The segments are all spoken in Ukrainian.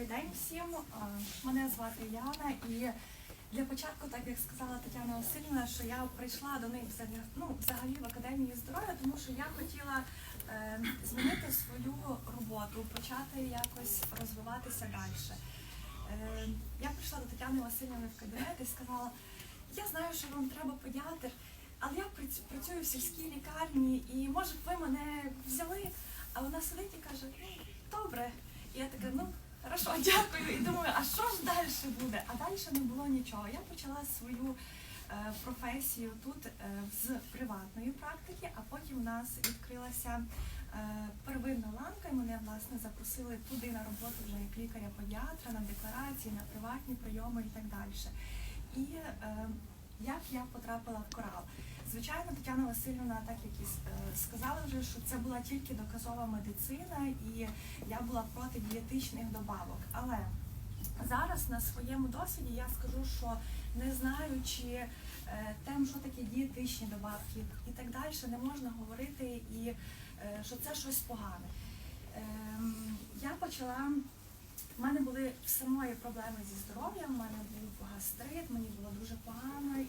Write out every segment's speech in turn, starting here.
Добрий день всім. Мене звати Яна і для початку, так як сказала Тетяна Васильівна, що я прийшла до них ну, взагалі в академії здоров'я, тому що я хотіла е, змінити свою роботу, почати якось розвиватися далі. Е, я прийшла до Тетяни Васильівни в кабінет і сказала, я знаю, що вам треба педіатр, але я прац- працюю в сільській лікарні і може б ви мене взяли. А вона сидить і каже, «Ну, добре. І я така, ну хорошо, дякую. І думаю, а що ж далі буде? А далі не було нічого. Я почала свою е, професію тут е, з приватної практики, а потім в нас відкрилася е, первинна ланка, і мене власне запросили туди на роботу вже як лікаря-педіатра, на декларації, на приватні прийоми і так далі. І як я потрапила в корал? Звичайно, Тетяна Васильівна, так як і е, сказала вже, що це була тільки доказова медицина, і я була проти дієтичних добавок. Але зараз на своєму досвіді я скажу, що не знаючи е, тем, що таке дієтичні добавки і так далі, не можна говорити і е, що це щось погане. Ем, Я почала. У мене були самої проблеми зі здоров'ям, у мене був гастрит, мені було дуже погано,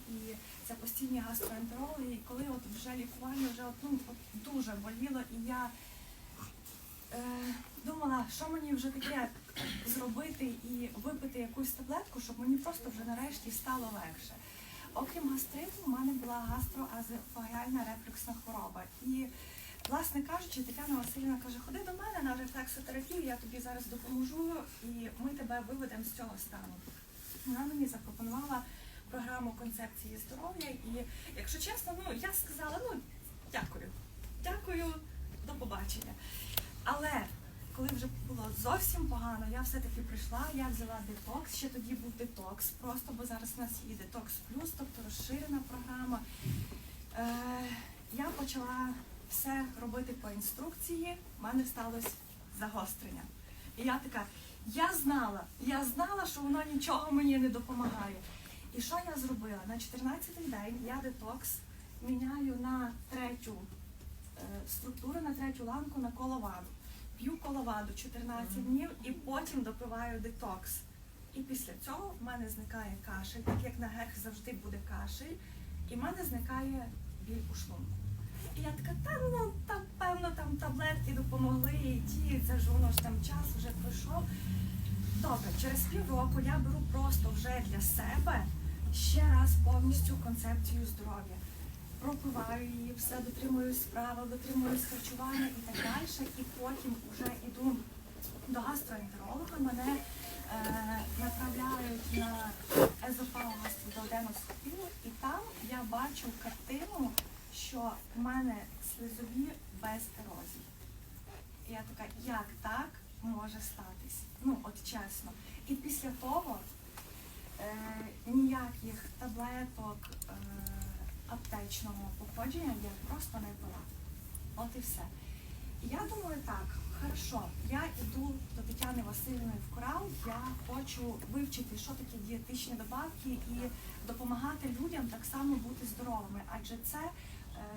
гастроентерологи. І коли от вже лікування вже от, ну, от дуже боліло, і я е, думала, що мені вже таке зробити і випити якусь таблетку, щоб мені просто вже нарешті стало легше. Окрім гастриту, у мене була гастроазофагіальна рефлюксна хвороба. І, власне кажучи, Тетяна Васильівна каже, ходи до мене на рефлексотерапію, я тобі зараз допоможу, і ми тебе виведемо з цього стану. Вона мені запропонувала програму концепції здоров'я, і, якщо чесно, ну я сказала, ну дякую, дякую, до побачення. Але коли вже було зовсім погано, я все-таки прийшла, я взяла детокс. Ще тоді був детокс, просто бо зараз у нас є детокс плюс, тобто розширена програма. Е, я почала все робити по інструкції, в мене сталося загострення. І я така, я знала, я знала, що воно нічого мені не допомагає. І що я зробила? На 14-й день я детокс міняю на третю е, структуру, на третю ланку на коловаду. П'ю коловаду 14 днів і потім допиваю детокс. І після цього в мене зникає кашель, так як на герх завжди буде кашель, і в мене зникає біль у шлунку. І я така, та ну та певно там таблетки допомогли, і ті, це ж воно ж там час вже пройшов. Добре, через півроку я беру просто вже для себе ще раз повністю концепцію здоров'я. Пропиваю її, все дотримуюсь правил, дотримуюсь харчування і так далі. І потім вже йду до гастроентеролога. Мене е, направляють на езофагостоденоскопію, і там я бачу картину, що в мене слизові без ерозії. І я така, як так може статись? Ну, от чесно. І після того ніяких таблеток е, аптечного походження я просто не пила. От і все. Я думаю, так, хорошо, я йду до Тетяни Васильівни в Корал, я хочу вивчити, що таке дієтичні добавки і допомагати людям так само бути здоровими. Адже це е,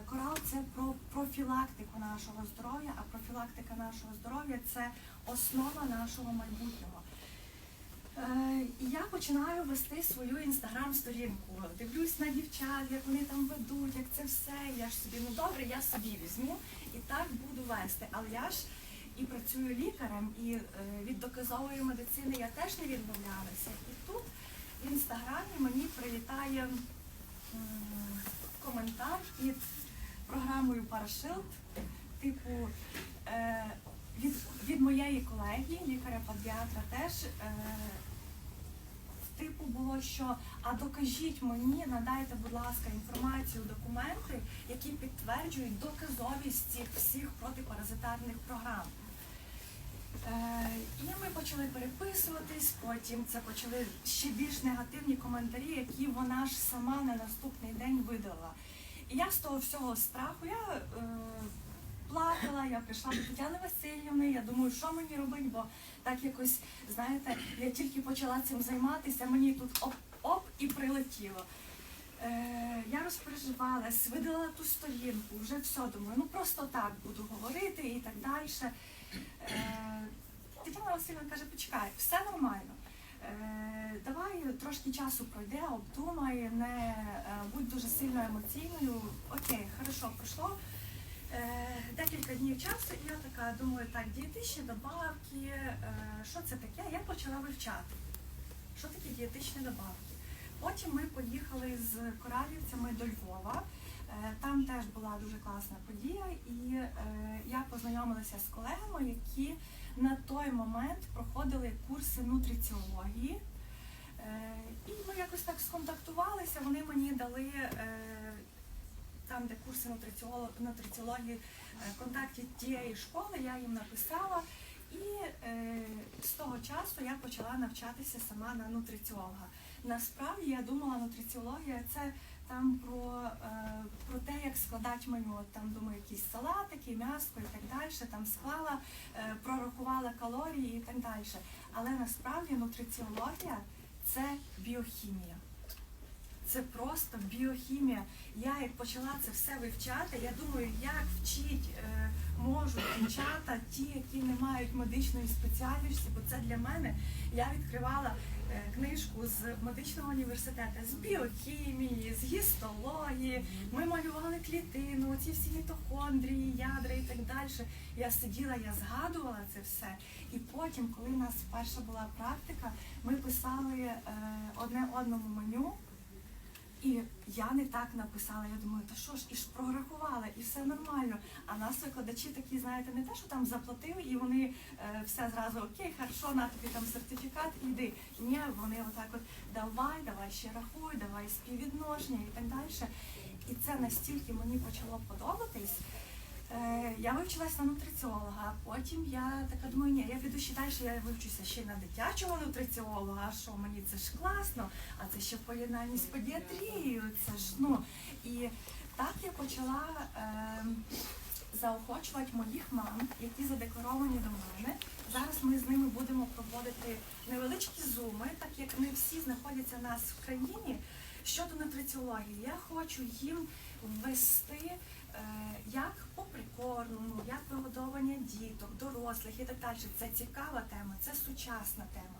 корал це про профілактику нашого здоров'я, а профілактика нашого здоров'я це основа нашого майбутнього. Е, я починаю вести свою інстаграм-сторінку. Дивлюсь на дівчат, як вони там ведуть, як це все. Я ж собі, ну добре, я собі візьму і так буду вести. Але я ж і працюю лікарем, і е, від доказової медицини я теж не відмовлялася. І тут в інстаграмі мені прилітає коментар під програмою Парашилд, типу. Е, від, від моєї колеги, лікаря-педіатра, теж типу було, що а докажіть мені, надайте, будь ласка, інформацію, документи, які підтверджують доказовість цих всіх протипаразитарних програм. Е, і ми почали переписуватись, потім це почали ще більш негативні коментарі, які вона ж сама на наступний день видала. І я з того всього страху, я е, плакала, я прийшла до Тетяни Васильівни, я думаю, що мені робити, бо так якось, знаєте, я тільки почала цим займатися, мені тут оп-оп і прилетіло. Е, я розпереживалась, видала ту сторінку, вже все думаю, ну просто так буду говорити і так далі. Е, Тетяна Васильівна каже, почекай, все нормально. Е, давай трошки часу пройде, обдумай, не е, будь дуже сильно емоційною. Окей, хорошо, пройшло. Е, декілька днів часу, і я така думаю, так, дієтичні добавки, е, що це таке? Я почала вивчати. Що таке дієтичні добавки? Потім ми поїхали з коралівцями до Львова. Е, Там теж була дуже класна подія, і я познайомилася з колегами, які на той момент проходили курси нутриціології. І ми якось так сконтактувалися. Вони мені дали там, де курси нутриціології, е, контакти тієї школи, я їм написала. І е, з того часу я почала навчатися сама на нутриціолога. Насправді я думала, нутриціологія це там про, е, про те, як складати меню. От Там думаю, якісь салатики, м'ясо і так далі. Там склала, е, прорахувала калорії і так далі. Але насправді нутриціологія це біохімія. Це просто біохімія. Я як почала це все вивчати, я думаю, як вчить е, можуть дівчата, ті, які не мають медичної спеціальності, бо це для мене. Я відкривала е, книжку з медичного університету, з біохімії, з гістології. Ми малювали клітину, ці всі мітохондрії, ядра і так далі. Я сиділа, я згадувала це все. І потім, коли у нас перша була практика, ми писали е, одне одному меню. І я не так написала. Я думаю, та що ж, і ж прорахувала, і все нормально. А нас викладачі такі, знаєте, не те, що там заплатив, і вони е, все зразу окей, хорошо, на тобі там сертифікат, іди. Ні, вони отак от давай, давай ще рахуй, давай співвідношення і так далі. І це настільки мені почало подобатись. Е, Я вивчилась на нутриціолога, потім я така думаю, ні, я піду ще далі, я вивчуся ще на дитячого нутриціолога, що мені це ж класно, а це ще в поєднанні з педіатрією, це ж ну. І так я почала е, заохочувати моїх мам, які задекларовані до мене. Зараз ми з ними будемо проводити невеличкі зуми, так як не всі знаходяться в нас в країні. Щодо нутриціології, я хочу їм ввести е, як по прикорму, як вигодовування діток, дорослих і так далі. Це цікава тема, це сучасна тема.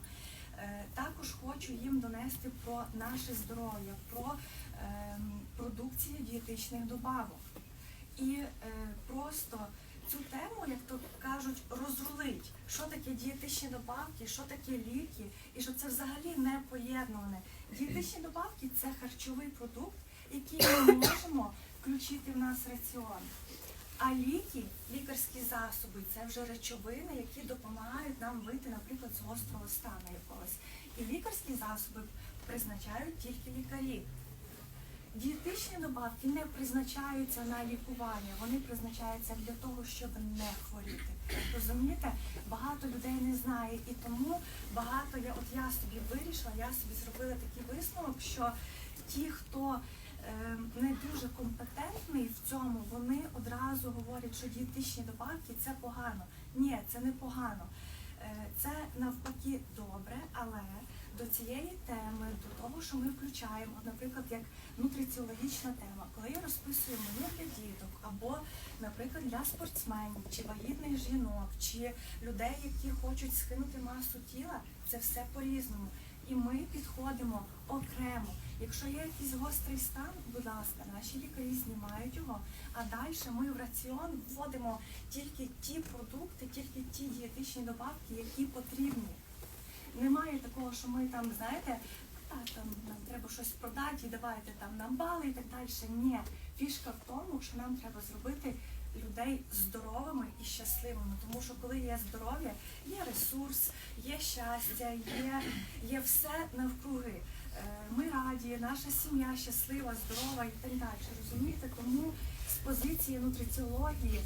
Е, Також хочу їм донести про наше здоров'я, про ем, продукцію дієтичних добавок. І е, просто цю тему, як то кажуть, розрулить, що таке дієтичні добавки, що таке ліки, і що це взагалі не поєднуване. Дієтичні добавки це харчовий продукт, який ми можемо включити в нас раціон. А ліки, лікарські засоби це вже речовини, які допомагають нам вийти, наприклад, з гострого стану якогось. І лікарські засоби призначають тільки лікарі. Дієтичні добавки не призначаються на лікування, вони призначаються для того, щоб не хворіти. Розумієте, багато людей не знає, і тому багато я, от я собі вирішила, я собі зробила такий висновок, що ті, хто не дуже компетентний в цьому, вони одразу говорять, що дієтичні добавки це погано. Ні, це не погано. Е, Це навпаки добре, але до цієї теми, до того, що ми включаємо, наприклад, як нутриціологічна тема, коли я розписую меню для діток, або, наприклад, для спортсменів, чи вагітних жінок, чи людей, які хочуть скинути масу тіла, це все по-різному. І ми підходимо окремо. Якщо є якийсь гострий стан, будь ласка, наші лікарі знімають його, а далі ми в раціон вводимо тільки ті продукти, тільки ті дієтичні добавки, які потрібні. Немає такого, що ми там, знаєте, а, там нам треба щось продати, і давайте там нам бали і так далі. Ні, фішка в тому, що нам треба зробити людей здоровими і щасливими. Тому що коли є здоров'я, є ресурс, є щастя, є, є все навкруги. Е, Ми раді, наша сім'я щаслива, здорова і так далі. Розумієте? Тому з позиції нутриціології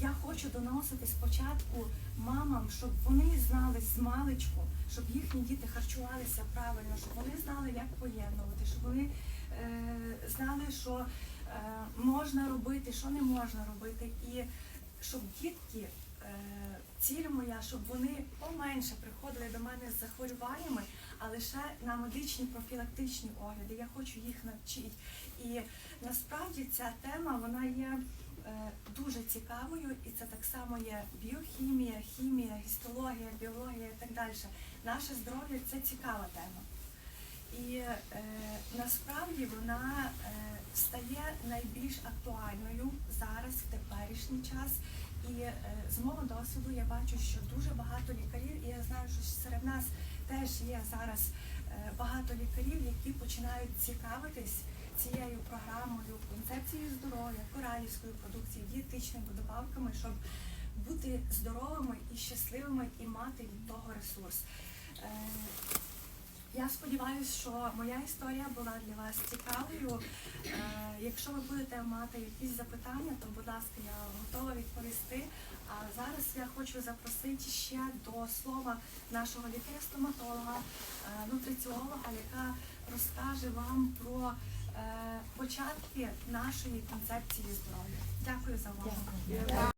я хочу доносити спочатку мамам, щоб вони знали з маличку, щоб їхні діти харчувалися правильно, щоб вони знали, як поєднувати, щоб вони е, знали, що е, можна робити, що не можна робити, і щоб дітки, е, ціль моя, щоб вони поменше приходили до мене з захворюваннями, а лише на медичні профілактичні огляди. Я хочу їх навчити. І насправді ця тема вона є е, дуже цікавою, і це так само є біохімія, хімія, гістологія, біологія і так далі. Наше здоров'я це цікава тема. І е, насправді вона е, стає найбільш актуальною зараз в теперішній час. І е, з мого досвіду я бачу, що дуже багато лікарів, і я знаю, що серед нас теж є зараз е, багато лікарів, які починають цікавитись цією програмою, концепцією здоров'я, коралівською продукцією, дієтичними добавками, щоб бути здоровими і щасливими і мати від того ресурс. Я сподіваюся, що моя історія була для вас цікавою. Е, якщо ви будете мати якісь запитання, то будь ласка, я готова відповісти. А зараз я хочу запросити ще до слова нашого лікаря-стоматолога, е, нутриціолога, яка розкаже вам про е, початки нашої концепції здоров'я. Дякую за увагу.